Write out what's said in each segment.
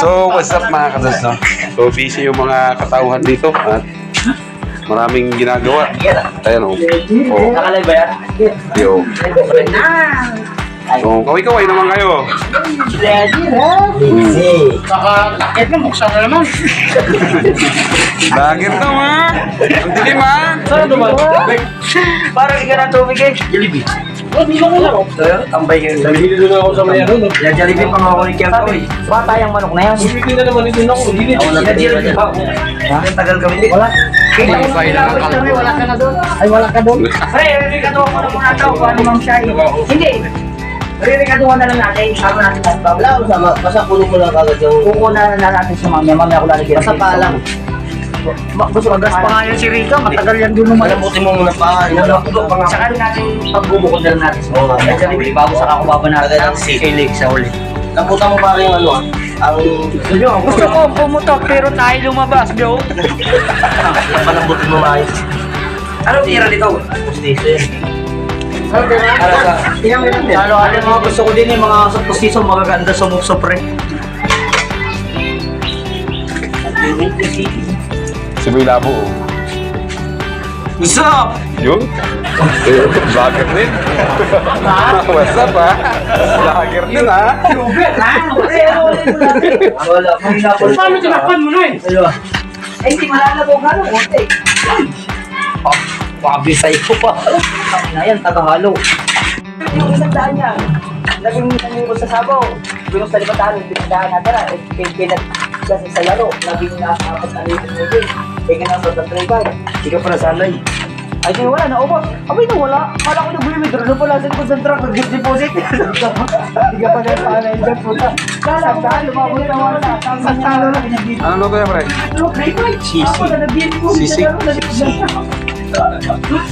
So, what's up mga kadas, no? So, busy yung mga katauhan dito at maraming ginagawa. Ayan, oh. oh. Nakalive ba yan? Yo. So, kaway-kaway naman kayo. Busy. Bakit na buksan na naman? To, ha? Ang dilim, ha? Saan ito ba? Parang ika na tubig eh. Jollibee. Tayo, tambay yun. Nahili doon ako sa may ano, no? Yan, Jollibee pa nga ako ni Kiam ko eh. Manok na yan. Bumili na naman ito ako. Hindi Ako na Jollibee pa. Ha? Tagal kami din. Wala. Ko na na wala na doon. Ay, wala ka doon. Pre, rerikado ko na muna ito kung ano mang siya. eh. Hindi. Rerikado ko na lang natin. Sabi natin bawal. Wala sama. Basta puno mo lang kagad yung... Kuko na na natin sa mamaya. Mamaya ako lalagyan. Basta pa lang. Ba- Gusto magas pa nga yan si Rika. Matagal yan doon naman. Malambutin mo muna pa. Saka rin natin pagbubukod na lang natin sa mga. Ay, bago saka Agad ang ng seat. silig sa uli. Lambutan mo pa rin yung ano. Ang... Gusto ko pumutok pero tayo lumabas, bro. Palambutin mo maayos. Ano tira dito? Pustiso yun. Ano, ano mga gusto ko din yung mga sa postiso magaganda sa mukso pre. Si Boy Labo, oh. What's up? Yun? Eh, Vlogger din. What's up, ha? Vlogger din, ha? Wala, may napol. Paano tinakpan mo na eh? Dalawa. Eh, hindi malalabo ka no, konti. Ah, Wabi sa'yo pa. Na yan, tagahalo. Yung isang daan niya, naging ko sa sabaw. Yung sa libataan, yung pinagdaan natin na, eh, pinag kasi sa laro, naging nasa apat na libo mo din. Eh, ganun sa tribal. Hindi ka pala sanay. Ay, di wala, naubos. Abay, na wala. Kala ko nag-withdraw na pala sa likod ng truck, nag-deposit. Hindi ka pa na panay dyan, puta. Kala ko ba, lumabot na wala. Sa talo lang, pinag Ano luto yan, pre? Sisi.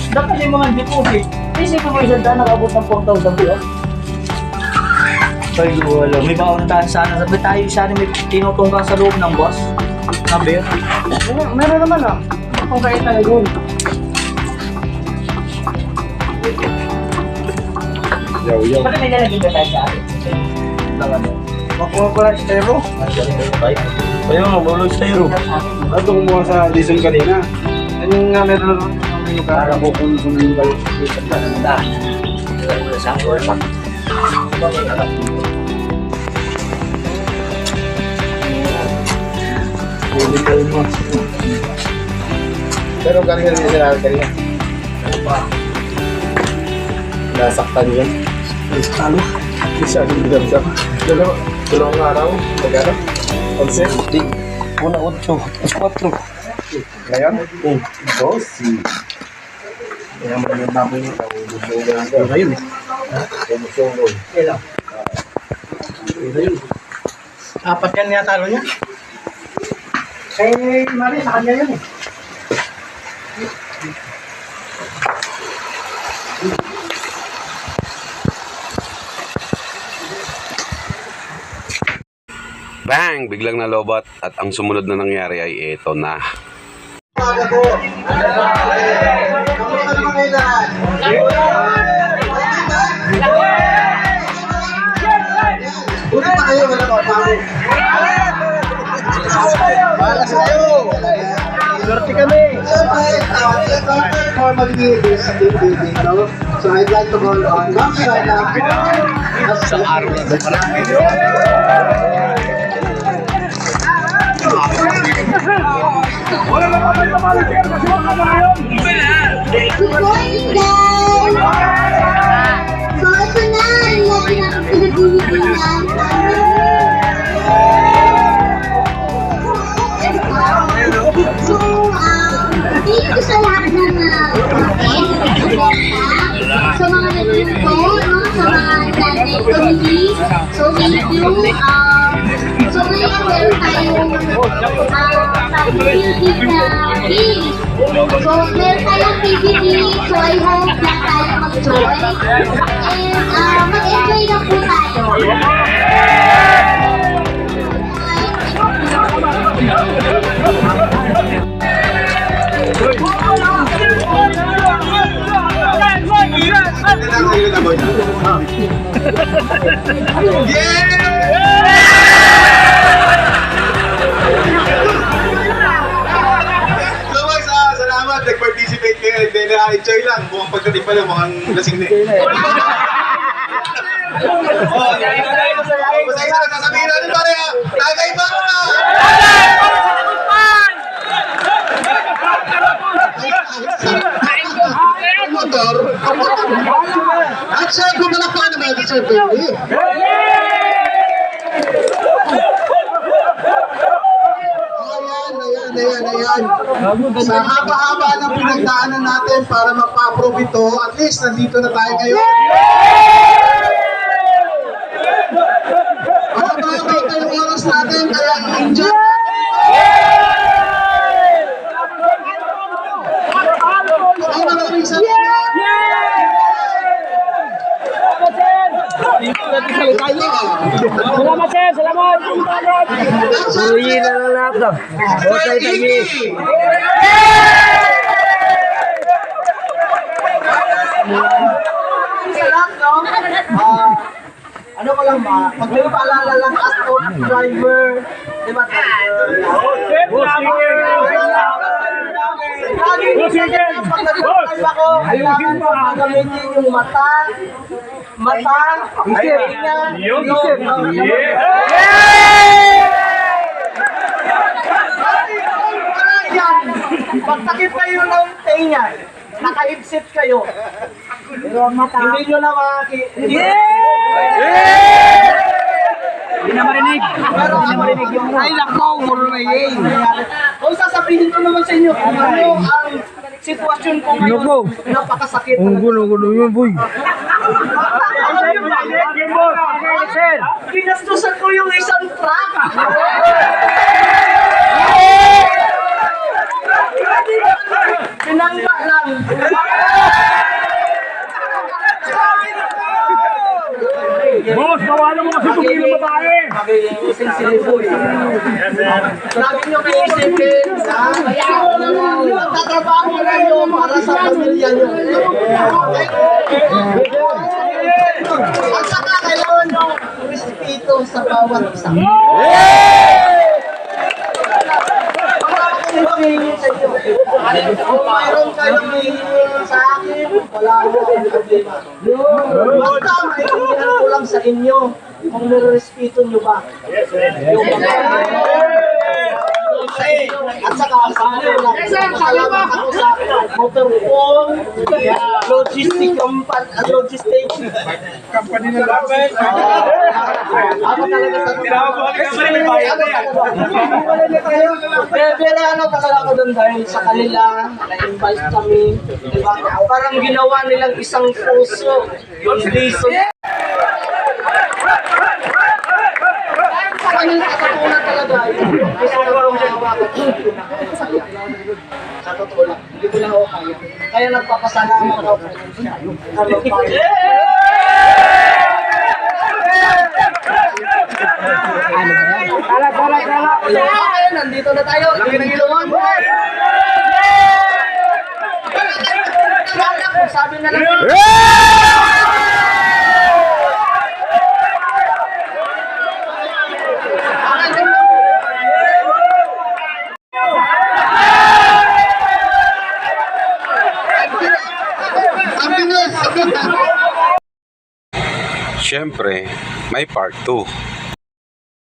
Dapat yung mga deposit. Kasi kung may isang daan nakabot ng 4,000 po. Ay, wala. May baon na tayo sana. Sabi tayo sana may tinutungga sa loob ng bus. Sabi yun. Meron naman ah. Kung kaya tayo doon. Yaw, yaw. Ba't may nalagay ba tayo sa atin? Makuha ko lang stereo. Ayun, mabulo sa iyo. Ano kumuha sa diesel kanina? Anong nga meron na rin? Ano ka? Para ko kung sumimbal. Pero galing rin sila kanina. Nasaktan yun. Talo. Isa yung dinamdam. Dalawa. Dalawang araw. Magana. Onse. Una, otso. Cuatro. Ngayon? Hmm. Dosi. Kaya mga namin yung Pero ngayon eh. Bumusungol. Ilan? Apat yan niyatalo niya? Eh, mali, sa kanya yun eh. Bang! Biglang nalobat at ang sumunod na nangyari ay ito na. Swerte kami! For mag-video sa team building, no? So I'd like to call on Ma'am Shaila. Sa araw na Good morning, guys! So, ito na, ang lagi natin pinag-uwitan. tâm lý số lý yếu số lý yếu đến tại tại vì đi là đi số đến tại vì đi đi chơi hôm là tại mặt trời em à mất em chơi đâu cũng tại rồi Hãy subscribe cho kênh Ghiền Mì Gõ Để không bỏ lỡ những video hấp dẫn Ah, salamat, nag-participate kayo and then uh, enjoy lang. Buong pagdating pa lang, mukhang lasing na eh. Oh, masaya na, sasabihin natin pare, ah. tagay ba? Ah. Tagay! Motor. At siya, kumalakpan naman si Sir Billy. Ayan, ayan, ayan, ayan. Sa haba-haba ng pinagdaanan natin para mapa-approve ito, at least nandito na tayo ngayon. Mahaba ito yung oras natin, kaya enjoy. Ay, maraming salamat. Salamat, Uy, na lang lahat na. No? Ah, ano ko lang ba? Pag may paalala lang as of driver, di ba? Pag nag-drive ako, kailangan ko gagamitin yung mata, mata, tenga, yung, yan. Pagtakip kayo ng tenga, naka-headset kayo. Pero ang mata, hindi nyo na makakita. Hindi na marinig. Pero hindi marinig yung Ay, nako, marinig. Kung sasabihin ko naman sa inyo kung ano ang sitwasyon ko ngayon, napakasakit. Ang gulo-gulo yun, boy. Pinastusan ko yung isang truck. Pinangga lang. Boss, bawalan mo kasi tumingin ng babae. Lagi nyo kayo isipin na nagtatrabaho na nyo para sa pamilya nyo. At saka kailangan nyo respeto sa bawat isa. Ang hihingin sa inyo. Kung mayroon kayong hihingin sa akin, wala mo akong problema. Basta maintindihan ko lang sa inyo kung nirespeto nyo ba. Yung at saka salamat ako sa motorphone, logistic company, uh, logistic. Company na lapit. Ako talaga sa Pero ano talaga ako doon dahil sa kanila, na-invite kami, di ba? Parang ginawa nilang isang puso, yung reason. Sa kanila, sa totoo talaga, gusto ko lang mahawakan ko. Sa totoo lang ako kaya. Kaya nagpapasalamat ako. Ano pa? Tala, tala, tala. Okay, nandito na tayo. Laki ng ilungan. Sabi na lang. Ang bilis! Siyempre, may part 2.